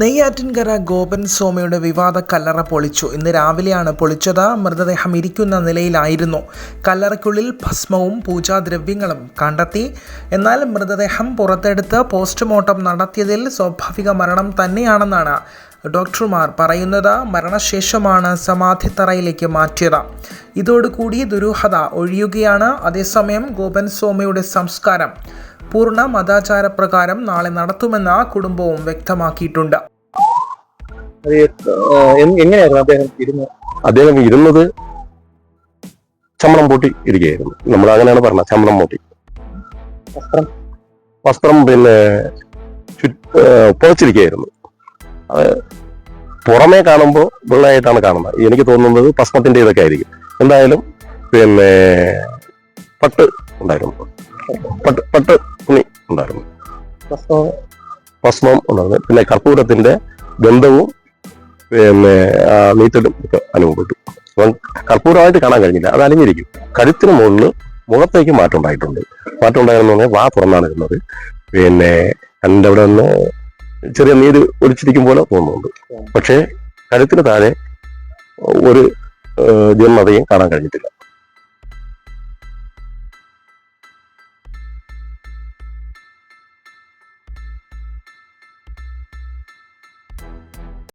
നെയ്യാറ്റിൻകര ഗോപൻ സോമയുടെ വിവാദ കല്ലറ പൊളിച്ചു. ഇന്ന് രാവിലെയാണ് പൊളിച്ചത്. മൃതദേഹം ഇരിക്കുന്ന നിലയിലായിരുന്നു. കല്ലറയ്ക്കുള്ളിൽ ഭസ്മവും പൂജാദ്രവ്യങ്ങളും കണ്ടെത്തി. എന്നാൽ മൃതദേഹം പുറത്തെടുത്ത് പോസ്റ്റ്മോർട്ടം നടത്തിയതിൽ സ്വാഭാവിക മരണം തന്നെയാണെന്നാണ് ഡോക്ടർമാർ പറയുന്നത്. മരണശേഷമാണ് സമാധി തറയിലേക്ക് മാറ്റിയത്. ഇതോടുകൂടി ദുരൂഹത ഒഴിയുകയാണ്. അതേസമയം ഗോപൻ സോമയുടെ സംസ്കാരം പൂർണ മതാചാരപ്രകാരം നാളെ നടത്തുമെന്ന് കുടുംബവും വ്യക്തമാക്കിയിട്ടുണ്ട്. എങ്ങനെയായിരുന്നു അദ്ദേഹം ഇരുന്ന് അദ്ദേഹം ഇരുന്നത് ചമ്മണം പൂട്ടി ഇരിക്കുകയായിരുന്നു. നമ്മൾ അങ്ങനെയാണ് പറഞ്ഞത് ചമ്മണം പൂട്ടി. വസ്ത്രം? വസ്ത്രം പിന്നെ പുതച്ചിരിക്കുകയായിരുന്നു. അത് പുറമേ കാണുമ്പോൾ വെള്ളമായിട്ടാണ് കാണുന്നത്. എനിക്ക് തോന്നുന്നത് ഭസ്മത്തിന്റെ ഇതൊക്കെ ആയിരിക്കും. എന്തായാലും പിന്നെ പട്ട് ഉണ്ടായിരുന്നു. പട്ട് പട്ട് ഭസ്മം ഉണർന്ന്. പിന്നെ കർപ്പൂരത്തിന്റെ ഗന്ധവും പിന്നെ നീറ്റലും ഒക്കെ അനുഭവപ്പെട്ടു. അപ്പം കർപ്പൂരമായിട്ട് കാണാൻ കഴിഞ്ഞില്ല. അത് അലിഞ്ഞിരിക്കും. കഴുത്തിന് മുകളിൽ മുഖത്തേക്ക് മാറ്റം ഉണ്ടായിട്ടുണ്ട്. മാറ്റം ഉണ്ടായെന്ന് പറഞ്ഞാൽ വാ തുറന്നാണ് ഇരുന്നത്. പിന്നെ എന്റെ അവിടെ നിന്ന് ചെറിയ നീര് ഒലിച്ചിരിക്കും പോലെ തോന്നുന്നുണ്ട്. പക്ഷേ കഴുത്തിന് താഴെ ഒരു ജന്മതയും കാണാൻ കഴിഞ്ഞിട്ടില്ല.